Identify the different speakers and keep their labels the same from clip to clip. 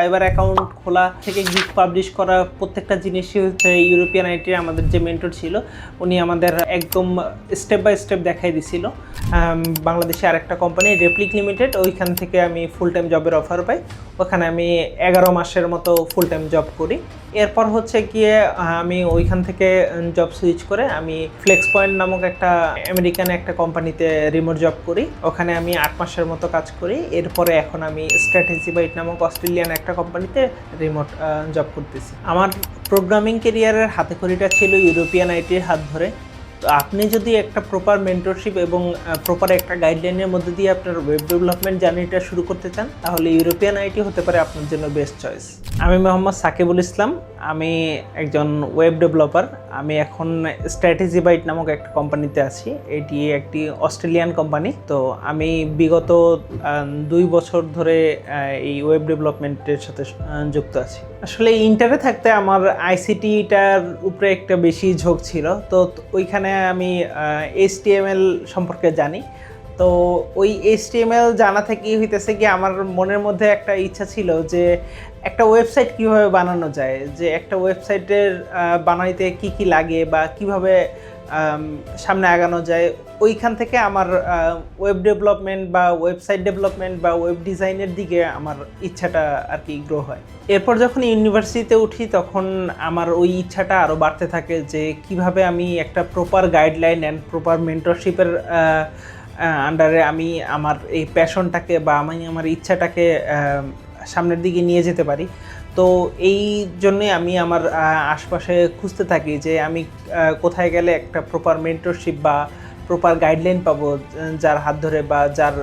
Speaker 1: Fibre account খোলা থেকে gig publish করা প্রত্যেকটা জিনিসই হচ্ছে ইউরোপিয়ান আইটির আমাদের যে মেন্টর ছিল, উনি আমাদের একদম স্টেপ বাই স্টেপ দেখাই দিছিল। বাংলাদেশে আরেকটা কোম্পানি রেপ্লিক লিমিটেড ওইখান থেকে আমি ফুল টাইম জবের অফার পাই। ওখানে আমি এগারো মাসের মতো ফুল টাইম জব করি। এরপর হচ্ছে গিয়ে আমি ওইখান থেকে জব সুইচ করে আমি ফ্লেক্স পয়েন্ট নামক একটা আমেরিকান একটা কোম্পানিতে রিমোট জব করি। ওখানে আমি আট মাসের মতো কাজ করি। এরপরে এখন আমি স্ট্র্যাটেজি বাইট নামক অস্ট্রেলিয়ান একটা কোম্পানিতে রিমোট জব করতেছি। আমার প্রোগ্রামিং কেরিয়ারের হাতে খড়িটা ছিল ইউরোপিয়ান আইটির হাত ধরে। তো আপনি যদি একটা প্রপার মেন্টরশিপ এবং প্রপার একটা গাইডলাইনের মধ্যে দিয়ে আপনার ওয়েব ডেভেলপমেন্ট জার্নিটা শুরু করতে চান, তাহলে ইউরোপিয়ান আইটি হতে পারে আপনার জন্য বেস্ট চয়েস আমি মোহাম্মদ সাকিবুল ইসলাম আমি একজন ওয়েব ডেভেলপার আমি এখন স্ট্র্যাটেজি বাইট নামক একটা কোম্পানিতে আছি। এটি একটি অস্ট্রেলিয়ান কোম্পানি তো আমি বিগত দুই বছর ধরে এই ওয়েব ডেভেলপমেন্টের সাথে যুক্ত আছি। আসলে ইন্টারে থাকতে আমার আইসিটিটার উপরে একটা বেশি ঝোঁক ছিল। তো ওইখানে আমি এইচ সম্পর্কে জানি। তো ওই এইচটিএমএল জানা থেকেই হইতেছে কি আমার মনের মধ্যে একটা ইচ্ছা ছিল যে একটা ওয়েবসাইট কীভাবে বানানো যায়, যে একটা ওয়েবসাইটের বানাইতে কি কি লাগে বা কীভাবে সামনে আগানো যায়, ওইখান থেকে আমার ওয়েব ডেভেলপমেন্ট বা ওয়েবসাইট ডেভেলপমেন্ট বা ওয়েব ডিজাইনের দিকে আমার ইচ্ছাটা আর কি গ্রো হয়। এরপর যখন ইউনিভার্সিটিতে উঠি তখন আমার ওই ইচ্ছাটা আরও বাড়তে থাকে যে কীভাবে আমি একটা প্রপার গাইডলাইন অ্যান্ড প্রপার মেন্টরশিপের আন্ডারে আমি আমার এই প্যাশনটাকে বা আমি আমার ইচ্ছাটাকে সামনের দিকে নিয়ে যেতে পারি। তো এই জন্যে আমি আমার আশপাশে খুঁজতে থাকি যে আমি কোথায় গেলে একটা প্রপার মেন্টরশিপ বা প্রপার গাইডলাইন পাবো যার হাত ধরে বা যার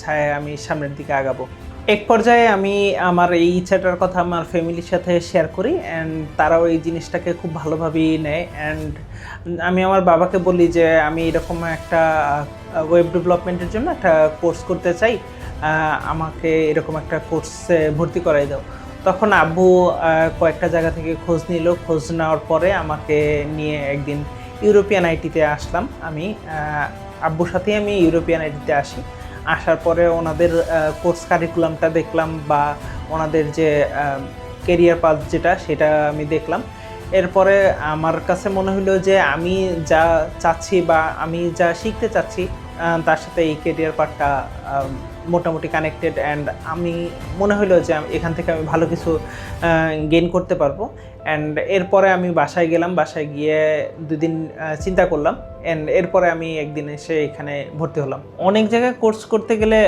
Speaker 1: ছায় আমি সামনের দিকে আগাবো। এক পর্যায়ে আমি আমার এই ইচ্ছাটার কথা আমার ফ্যামিলির সাথে শেয়ার করি অ্যান্ড তারাও এই জিনিসটাকে খুব ভালোভাবেই নেয় অ্যান্ড আমি আমার বাবাকে বলি যে আমি এরকম একটা ওয়েব ডেভেলপমেন্টের জন্য একটা কোর্স করতে চাই আমাকে এরকম একটা কোর্সে ভর্তি করাই দাও। তখন আব্বু কয়েকটা জায়গা থেকে খোঁজ নিল। খোঁজ নেওয়ার পরে আমাকে নিয়ে একদিন ইউরোপিয়ান আইটিতে আসলাম আমি আব্বুর সাথেই আমি ইউরোপিয়ান আইটিতে আসি। আসার পরে ওনাদের কোর্স কারিকুলামটা দেখলাম বা ওনাদের যে কেরিয়ার পাথ যেটা, সেটা আমি দেখলাম। এরপরে আমার কাছে মনে হলো যে আমি যা চাচ্ছি বা আমি যা শিখতে চাচ্ছি তার সাথে এই কেরিয়ার পার্টটা মোটামুটি কানেক্টেড অ্যান্ড আমি মনে হলো যে এখান থেকে আমি ভালো কিছু গেইন করতে পারব। অ্যান্ড এরপরে আমি বাসায় গেলাম, বাসায় গিয়ে দুদিন চিন্তা করলাম। অ্যান্ড এরপরে আমি একদিন এসে এখানে ভর্তি হলাম। অনেক জায়গায় কোর্স করতে গেলে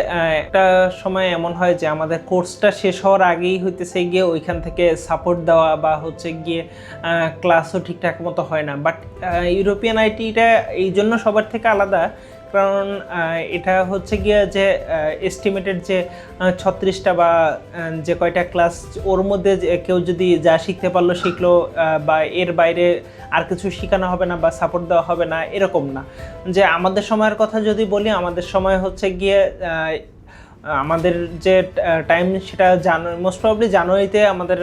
Speaker 1: একটা সময় এমন হয় যে আমাদের কোর্সটা শেষ হওয়ার আগেই হইতেছে গিয়ে ওইখান থেকে সাপোর্ট দেওয়া বা হচ্ছে গিয়ে ক্লাসও ঠিকঠাক মতো হয় না। বাট ইউরোপিয়ান আইটিটা এই জন্য সবার থেকে আলাদা। কারণ এটা হচ্ছে গিয়ে যে এস্টিমেটেড যে ছত্রিশটা বা যে কয়টা ক্লাস ওর মধ্যে কেউ যদি যা শিখতে পারল শিখলো বা এর বাইরে আর কিছু শেখানো হবে না বা সাপোর্ট দেওয়া হবে না, এরকম না। যে আমাদের সময়ের কথা যদি বলি, আমাদের সময় হচ্ছে গিয়ে আমাদের যে টাইম সেটা জানুয়ারি মোস্ট প্রবলি জানুয়ারিতে আমাদের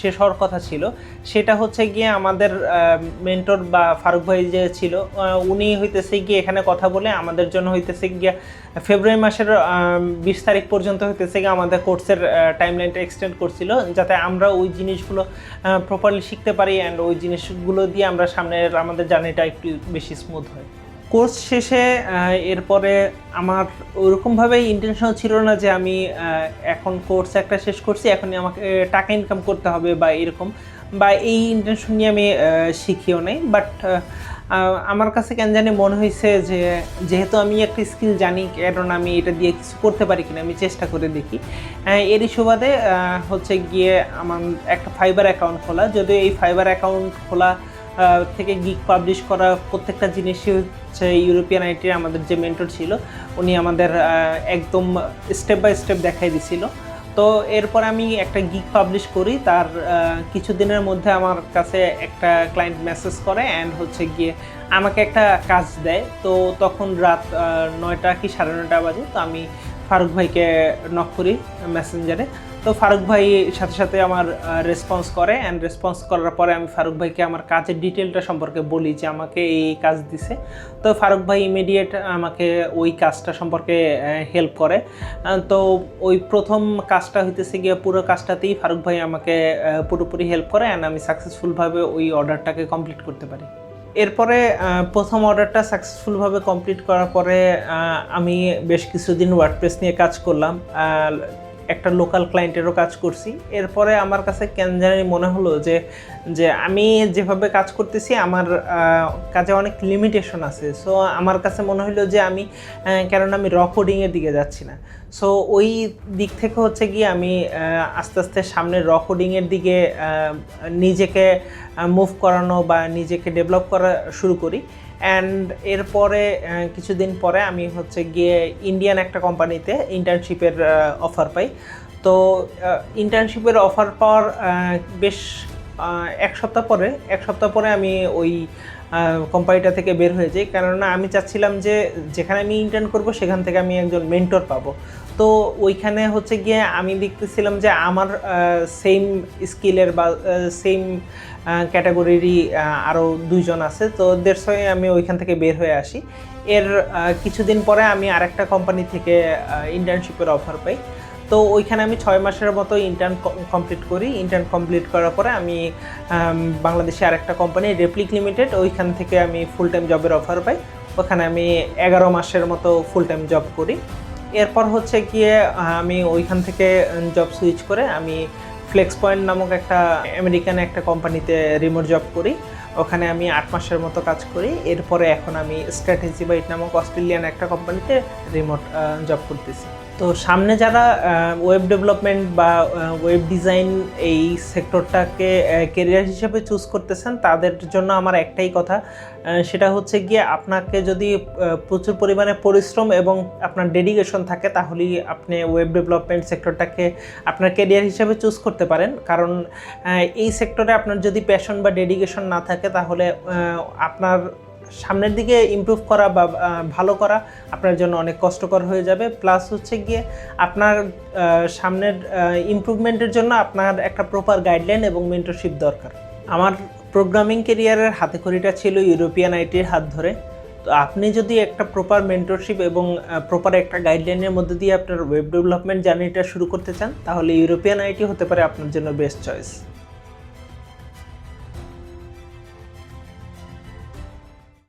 Speaker 1: শেষ হওয়ার কথা ছিল। সেটা হচ্ছে গিয়ে আমাদের মেন্টর বা ফারুক ভাই যে ছিল উনি হইতেছে গিয়ে এখানে কথা বলে আমাদের জন্য হইতেছে গিয়ে ফেব্রুয়ারি মাসের বিশ তারিখ পর্যন্ত হইতেছে গিয়ে আমাদের কোর্সের টাইম লাইনটা এক্সটেন্ড করছিল, যাতে আমরা ওই জিনিসগুলো প্রপারলি শিখতে পারি অ্যান্ড ওই জিনিসগুলো দিয়ে আমরা সামনের আমাদের জার্নিটা একটু বেশি স্মুথ হয়। কোর্স শেষে এরপরে আমার ওরকমভাবেই ইন্টেনশন ছিল না যে আমি এখন কোর্স একটা শেষ করছি, এখনই আমাকে টাকা ইনকাম করতে হবে বা এরকম বা এই ইন্টেনশন নিয়ে আমি শিখিও নাই। বাট আমার কাছে কেন জানি মনে হয়েছে যে, যেহেতু আমি একটা স্কিল জানি, কারণ আমি এটা দিয়ে কিছু করতে পারি কিনা, আমি চেষ্টা করে দেখি। এরই সুবাদে হচ্ছে গিয়ে আমার একটা ফাইবার অ্যাকাউন্ট খোলা। যদিও এই ফাইবার অ্যাকাউন্ট খোলা থেকে গিক পাবলিশ করা প্রত্যেকটা জিনিসই হচ্ছে ইউরোপিয়ান আইটির আমাদের যে মেন্টর ছিল, উনি আমাদের একদম স্টেপ বাই স্টেপ দেখাই দিছিল। তো এরপর আমি একটা গিক পাবলিশ করি, তার কিছুদিনের মধ্যে আমার কাছে একটা ক্লায়েন্ট মেসেজ করে অ্যান্ড হচ্ছে গিয়ে আমাকে একটা কাজ দেয়। তো তখন রাত নয়টা কি সাড়ে নয়টা বাজে, তো আমি ফারুক ভাইকে নক করি মেসেঞ্জারে তো ফারুক ভাই সাথে সাথে আমার রেসপন্স করে অ্যান্ড রেসপন্স করার পরে আমি ফারুক ভাইকে আমার কাজের ডিটেলটা সম্পর্কে বলি যে আমাকে এই কাজ দিছে। তো ফারুক ভাই ইমিডিয়েট আমাকে ওই কাজটা সম্পর্কে হেল্প করে। তো ওই প্রথম কাজটা হইতেছে গিয়ে পুরো কাজটাতেই ফারুক ভাই আমাকে পুরোপুরি হেল্প করে অ্যান্ড আমি সাকসেসফুলভাবে ওই অর্ডারটাকে কমপ্লিট করতে পারি। এরপরে প্রথম অর্ডারটা সাকসেসফুলভাবে কমপ্লিট করার পরে আমি বেশ কিছুদিন ওয়ার্ডপ্রেস নিয়ে কাজ করলাম। একটা লোকাল ক্লায়েন্টেরও কাজ করছি। এরপরে আমার কাছে কেন জানি মনে হলো যে যে আমি যেভাবে কাজ করতেছি, আমার কাজে অনেক লিমিটেশন আছে। সো আমার কাছে মনে হলো যে আমি কেননা আমি র কোডিংয়ের দিকে যাচ্ছি না। সো ওই দিক থেকে হচ্ছে গিয়ে আমি আস্তে আস্তে সামনে র কোডিংয়ের দিকে নিজেকে মুভ করানো বা নিজেকে ডেভেলপ করা শুরু করি। অ্যান্ড এরপরে কিছুদিন পরে আমি হচ্ছে গিয়ে ইন্ডিয়ান একটা কোম্পানিতে ইন্টার্নশিপের অফার পাই। তো ইন্টার্নশিপের অফার পাওয়ার বেশ এক সপ্তাহ পরে, এক সপ্তাহ পরে আমি ওই কোম্পানিটা থেকে বের হয়ে যাই কেননা আমি চাচ্ছিলাম যে যেখানে আমি ইন্টার্ন করব, সেখান থেকে আমি একজন মেন্টর পাবো। তো ওইখানে হচ্ছে গিয়ে আমি দেখতেছিলাম যে আমার সেম স্কিলের বা সেম ক্যাটাগরিরই আরও দুইজন আছে। তো দেড় ছয় আমি ওইখান থেকে বের হয়ে আসি। এর কিছুদিন পরে আমি আরেকটা কোম্পানি থেকে ইন্টার্নশিপের অফার পাই। তো ওইখানে আমি ছয় মাসের মতো ইন্টার্ন কমপ্লিট করি। ইন্টার্ন কমপ্লিট করার পরে আমি বাংলাদেশে আরেকটা কোম্পানি রেপ্লিক লিমিটেড ওইখান থেকে আমি ফুল টাইম জবের অফার পাই। ওখানে আমি এগারো মাসের মতো ফুল টাইম জব করি। এরপর হচ্ছে গিয়ে আমি ওইখান থেকে জব সুইচ করে আমি ফ্লেক্স পয়েন্ট নামক একটা আমেরিকান একটা কোম্পানিতে রিমোট জব করি। ওখানে আমি আট মাসের মতো কাজ করি। এরপরে এখন আমি স্ট্র্যাটেজি বাইট নামক অস্ট্রেলিয়ান একটা কোম্পানিতে রিমোট জব করতেছি। তো সামনে যারা ওয়েব ডেভেলপমেন্ট বা ওয়েব ডিজাইন এই সেক্টরটাকে কেরিয়ার হিসেবে চুজ করতেছেন, তাদের জন্য আমার একটাই কথা সেটা হচ্ছে গিয়ে আপনাকে যদি প্রচুর পরিমাণে পরিশ্রম এবং আপনার ডেডিকেশন থাকে, তাহলেই আপনি ওয়েব ডেভেলপমেন্ট সেক্টরটাকে আপনার কেরিয়ার হিসেবে চুজ করতে পারেন। কারণ এই সেক্টরে আপনার যদি প্যাশন বা ডেডিকেশন না থাকে, তাহলে আপনার সামনের দিকে ইমপ্রুভ করা বা ভালো করা আপনার জন্য অনেক কষ্টকর হয়ে যাবে। প্লাস হচ্ছে গিয়ে আপনার সামনের ইমপ্রুভমেন্টের জন্য আপনার একটা প্রপার গাইডলাইন এবং মেন্টরশিপ দরকার। আমার প্রোগ্রামিং কেরিয়ারের হাতেখড়িটা ছিল ইউরোপিয়ান আইটির হাত ধরে। তো আপনি যদি একটা প্রপার মেন্টরশিপ এবং প্রপার একটা গাইডলাইনের মধ্যে দিয়ে আপনার ওয়েব ডেভেলপমেন্ট জার্নিটা শুরু করতে চান, তাহলে ইউরোপিয়ান আইটি হতে পারে আপনার জন্য বেস্ট চয়েস